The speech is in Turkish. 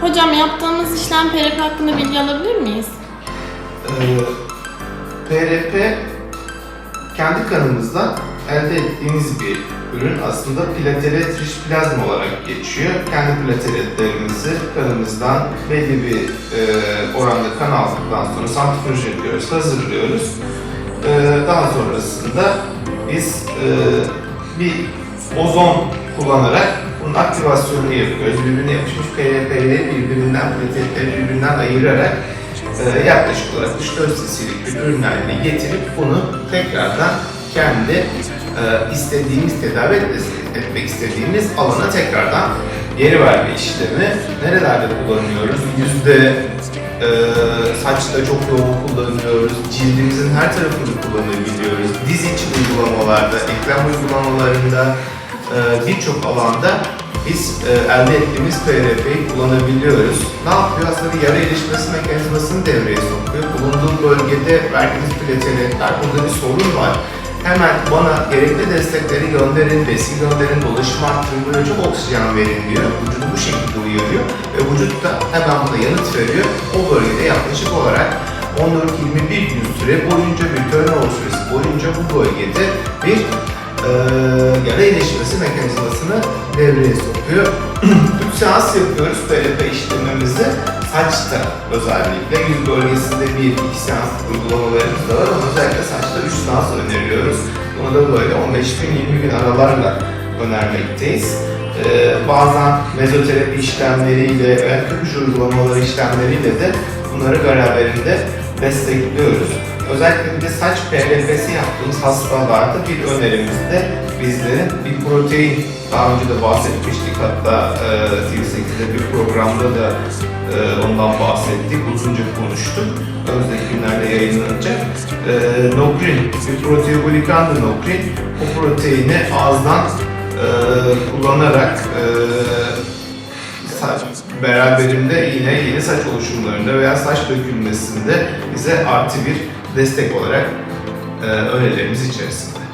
Hocam yaptığımız işlem PRP hakkında bilgi alabilir miyiz? Ee, PRP kendi kanımızdan elde ettiğimiz bir ürün aslında platelet trişplazma olarak geçiyor. Kendi plateletlerimizi kanımızdan belli bir e, oranda kan aldıktan sonra santrifüj yapıyoruz, hazırlıyoruz. Ee, daha sonrasında biz e, bir ozon kullanarak bunun aktivasyonunu yapıyoruz. Birbirine yapışmış PRP'leri birbirinden, plateletleri birbirinden ayırarak e, yaklaşık olarak 3-4 cc'lik bir ürün haline getirip bunu tekrardan kendi e, istediğimiz tedavi etmek istediğimiz alana tekrardan geri verme işlemi. Nerelerde kullanıyoruz? Yüzde e, saçta çok yoğun kullanıyoruz. Cildimizin her tarafını kullanabiliyoruz. Diz içi uygulamalarda, eklem uygulamalarında birçok alanda biz e, elde ettiğimiz PRP'yi kullanabiliyoruz. Ne yapıyor? Aslında yara ilişmesi mekanizmasını devreye sokuyor. Bulunduğum bölgede verdiğimiz plateletler, burada bir sorun var. Hemen bana gerekli destekleri gönderin, besin gönderin, dolaşım arttırın, çok oksijen verin diyor. Vücudu bu şekilde uyarıyor ve vücut da hemen buna yanıt veriyor. O bölgede yaklaşık olarak 14-21 gün süre boyunca bir turnover süresi boyunca bu bölgede bir yara iyileşmesi mekanizmasını devreye sokuyor. 3 seans yapıyoruz PRP işlemimizi. Saçta özellikle yüz bölgesinde bir iki seans uygulamalarımız da var ama özellikle saçta 3 seans öneriyoruz. Bunu da böyle 15 gün 20 gün aralarla önermekteyiz. Ee, bazen mezoterapi işlemleriyle kürüş uygulamaları işlemleriyle de bunları beraberinde destekliyoruz. Özellikle saç PRP'si yaptığımız hastalarda bir önerimiz de bizlerin bir protein, daha önce de bahsetmiştik hatta e, TV8'de bir programda da e, ondan bahsettik, uzunca konuştuk. Önümüzdeki günlerde yayınlanacak. E, nokrin, bir proteoglikandı nokrin. O proteini ağızdan e, kullanarak e, saç beraberinde yine yeni saç oluşumlarında veya saç dökülmesinde bize artı bir destek olarak e, önerilerimiz içerisinde.